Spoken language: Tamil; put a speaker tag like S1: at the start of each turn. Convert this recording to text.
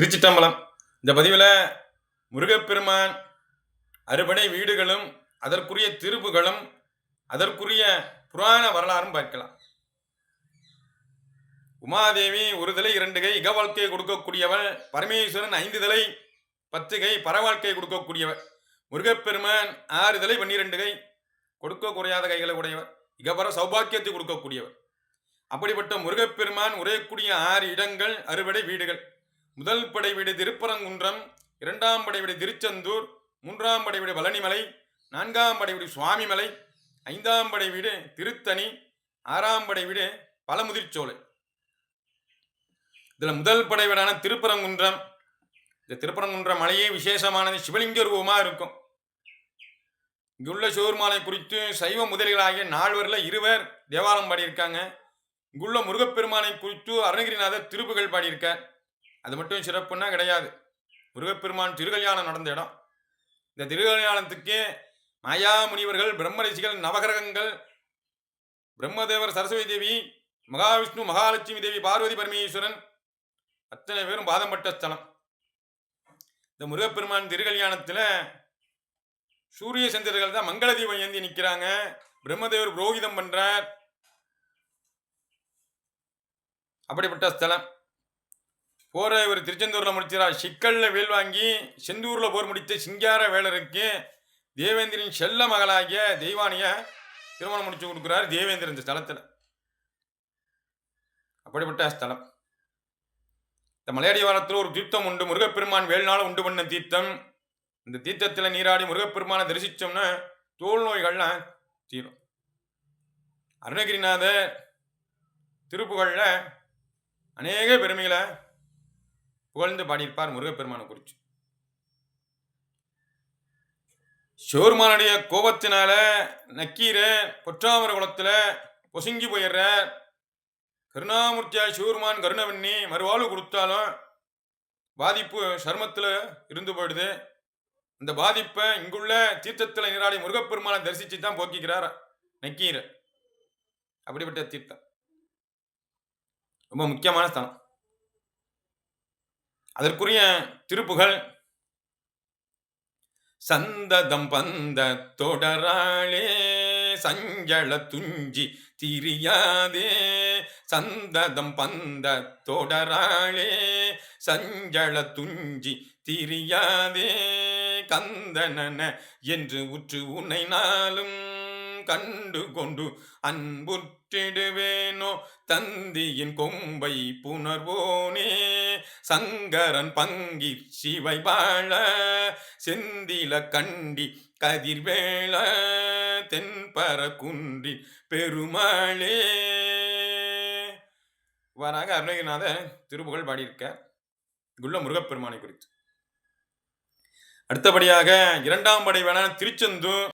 S1: திருச்சிட்டம்பலம். இந்த பதிவில் முருகப்பெருமான் அறுபடை வீடுகளும் அதற்குரிய திருப்புகளும் அதற்குரிய புராண வரலாறும் பார்க்கலாம். உமாதேவி ஒரு தலை இரண்டு கை இக வாழ்க்கையை கொடுக்கக்கூடியவள் பரமேஸ்வரன் ஐந்து தலை பத்து கை பரவாழ்க்கையை கொடுக்கக்கூடியவர் முருகப்பெருமான் ஆறு தலை பன்னிரெண்டு கை கொடுக்க குறையாத கைகளை உடையவர் இகபர சௌபாக்கியத்தை கொடுக்கக்கூடியவர் அப்படிப்பட்ட முருகப்பெருமான் உரையக்கூடிய ஆறு இடங்கள் அறுவடை வீடுகள். முதல் படை வீடு திருப்பரங்குன்றம் இரண்டாம் படை வீடு திருச்செந்தூர் மூன்றாம் படை வீடு பழனிமலை நான்காம் படை வீடு சுவாமிமலை ஐந்தாம் படை வீடு திருத்தணி ஆறாம் படை வீடு பழமுதிர்ச்சோலை. இதில் முதல் படை வீடான திருப்பரங்குன்றம். இந்த திருப்பரங்குன்றம் மலையே விசேஷமானது சிவலிங்க ரூபமாக இருக்கும். இங்குள்ள சிவருமானை குறித்து சைவ முதலிகளாகிய நால்வரில் இருவர் தேவாரம் பாடியிருக்காங்க. இங்குள்ள முருகப்பெருமானை குறித்து அருணகிரிநாதர் திருப்புகள் பாடியிருக்கார். அது மட்டும் சிறப்புன்னா கிடையாது. முருகப்பெருமான் திருக்கல்யாணம் நடந்த இடம். இந்த திருக்கல்யாணத்துக்கு மாயா முனிவர்கள் பிரம்மரிஷிகள் நவகிரகங்கள் பிரம்மதேவர் சரஸ்வதி தேவி மகாவிஷ்ணு மகாலட்சுமி தேவி பார்வதி பரமேஸ்வரன் அத்தனை பேரும் பாதம் பட்ட ஸ்தலம். இந்த முருகப்பெருமான் திருக்கல்யாணத்தில் சூரிய சந்திரர்கள் தான் மங்கள தீபம் ஏந்தி நிற்கிறாங்க பிரம்மதேவர் புரோகிதம் பண்ணுறார் அப்படிப்பட்ட ஸ்தலம். போரை இவர் திருச்செந்தூரில் முடிச்சார் சிக்கலில் வேல் வாங்கி செந்தூரில் போர் முடித்த சிங்கார வேலருக்கு தேவேந்திரன் செல்ல மகளாகிய தெய்வானிய திருமணம் முடிச்சு கொடுக்குறாரு தேவேந்திரன் இந்த ஸ்தலத்தில். அப்படிப்பட்ட ஸ்தலம். இந்த மலையடி வாரத்தில் ஒரு தீர்த்தம் உண்டு. முருகப்பெருமான் வேல்நாள் உண்டு பண்ண தீர்த்தம். இந்த தீர்த்தத்தில் நீராடி முருகப்பெருமானை தரிசித்தோம்னு தோல் நோய்கள்லாம் தீரும். அருணகிரிநாத திருப்புகழில் அநேக பெருமைகளை புகழ்ந்து பாடியிருப்பார் முருகப்பெருமானை குறித்து சிவருமானுடைய கோபத்தினால நக்கீர பொற்றாமர குளத்தில் பொசுங்கி போயிடுற கருணாமூர்த்தியா சிவருமான் கருணவண்ணி மறுவாழ்வு கொடுத்தாலும் பாதிப்பு சர்மத்தில் இருந்து போயிடுது. இந்த பாதிப்பை இங்குள்ள தீர்த்தத்தில் நீராடி முருகப்பெருமானை தரிசித்து தான் போக்கிக்கிறார் நக்கீர அப்படிப்பட்ட தீர்த்தம். ரொம்ப முக்கியமான ஸ்தானம் அதற்குரிய திருப்புகள். சந்ததம் பந்த தொடராளே சஞ்சள துஞ்சி திரியாதே. சந்ததம் பந்த தொடராளே சஞ்சள துஞ்சி திரியாதே. கந்தனன என்று உற்று உன்னை நாளும் கண்டு கொண்டு அன்புற்றிடுவேனோ? தந்தியின் கொம்பை புணர்வோனே சங்கரன் பங்கி சிவை வாழ செந்தில கண்டி கதிர்வேள தென்பர குன்றி பெருமாளே. இவ்வாறாக அருணகிரிநாத திருப்புகழ் பாடியிருக்க குள்ள முருகப்பெருமானை குறித்து. அடுத்தபடியாக இரண்டாம் படை வேணால் திருச்செந்தூர்